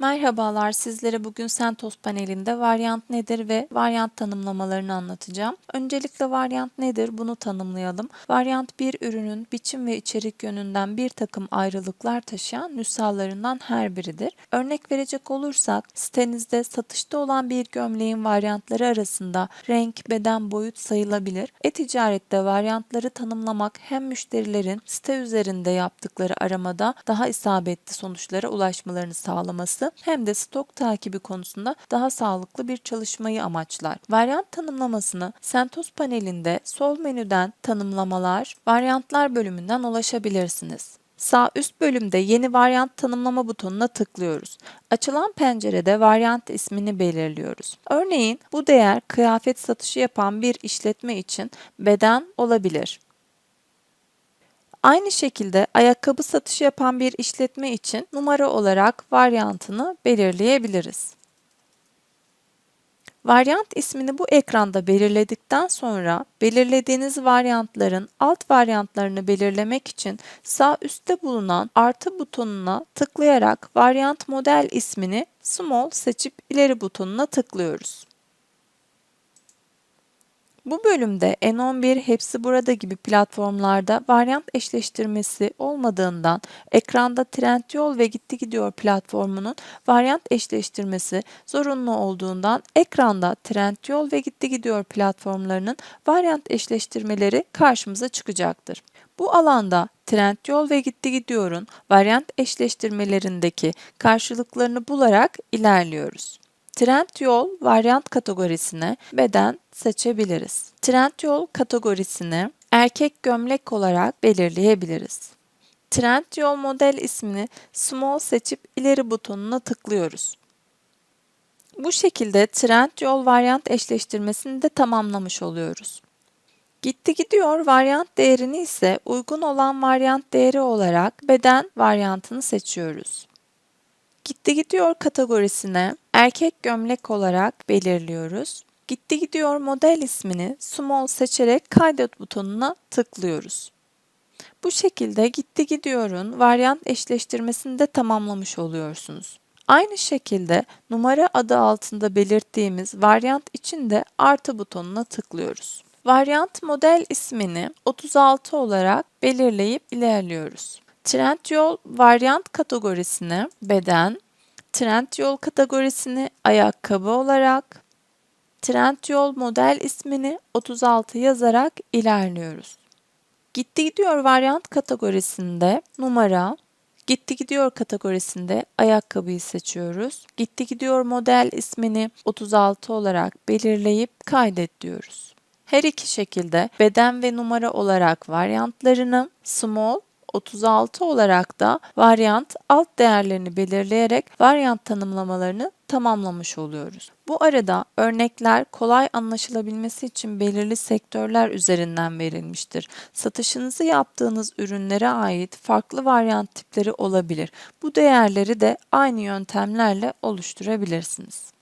Merhabalar, sizlere bugün CentOS panelinde varyant nedir ve varyant tanımlamalarını anlatacağım. Öncelikle varyant nedir bunu tanımlayalım. Varyant bir ürünün biçim ve içerik yönünden bir takım ayrılıklar taşıyan nüshalarından her biridir. Örnek verecek olursak sitenizde satışta olan bir gömleğin varyantları arasında renk, beden, boyut sayılabilir. E-ticarette varyantları tanımlamak hem müşterilerin site üzerinde yaptıkları aramada daha isabetli sonuçlara ulaşmalarını sağlaması hem de stok takibi konusunda daha sağlıklı bir çalışmayı amaçlar. Varyant tanımlamasını CentOS panelinde sol menüden tanımlamalar, varyantlar bölümünden ulaşabilirsiniz. Sağ üst bölümde yeni varyant tanımlama butonuna tıklıyoruz. Açılan pencerede varyant ismini belirliyoruz. Örneğin bu değer kıyafet satışı yapan bir işletme için beden olabilir. Aynı şekilde ayakkabı satışı yapan bir işletme için numara olarak varyantını belirleyebiliriz. Varyant ismini bu ekranda belirledikten sonra belirlediğiniz varyantların alt varyantlarını belirlemek için sağ üstte bulunan artı butonuna tıklayarak varyant model ismini small seçip ileri butonuna tıklıyoruz. Bu bölümde N11 hepsi burada gibi platformlarda varyant eşleştirmesi olmadığından ekranda Trendyol ve Gitti Gidiyor platformunun varyant eşleştirmesi zorunlu olduğundan ekranda Trendyol ve Gitti Gidiyor platformlarının varyant eşleştirmeleri karşımıza çıkacaktır. Bu alanda Trendyol ve Gitti Gidiyor'un varyant eşleştirmelerindeki karşılıklarını bularak ilerliyoruz. Trendyol varyant kategorisine beden seçebiliriz. Trendyol kategorisini erkek gömlek olarak belirleyebiliriz. Trendyol model ismini small seçip ileri butonuna tıklıyoruz. Bu şekilde Trendyol varyant eşleştirmesini de tamamlamış oluyoruz. Gitti gidiyor varyant değerini ise uygun olan varyant değeri olarak beden varyantını seçiyoruz. Gitti gidiyor kategorisine erkek gömlek olarak belirliyoruz. Gitti gidiyor model ismini small seçerek kaydet butonuna tıklıyoruz. Bu şekilde gitti gidiyorun varyant eşleştirmesini de tamamlamış oluyorsunuz. Aynı şekilde numara adı altında belirttiğimiz varyant için de artı butonuna tıklıyoruz. Varyant model ismini 36 olarak belirleyip ilerliyoruz. Trendyol varyant kategorisine beden, Trendyol kategorisini ayakkabı olarak, Trendyol model ismini 36 yazarak ilerliyoruz. Gitti gidiyor varyant kategorisinde numara, gitti gidiyor kategorisinde ayakkabıyı seçiyoruz. Gitti gidiyor model ismini 36 olarak belirleyip kaydet diyoruz. Her iki şekilde beden ve numara olarak varyantlarını small 36 olarak da varyant alt değerlerini belirleyerek varyant tanımlamalarını tamamlamış oluyoruz. Bu arada örnekler kolay anlaşılabilmesi için belirli sektörler üzerinden verilmiştir. Satışınızı yaptığınız ürünlere ait farklı varyant tipleri olabilir. Bu değerleri de aynı yöntemlerle oluşturabilirsiniz.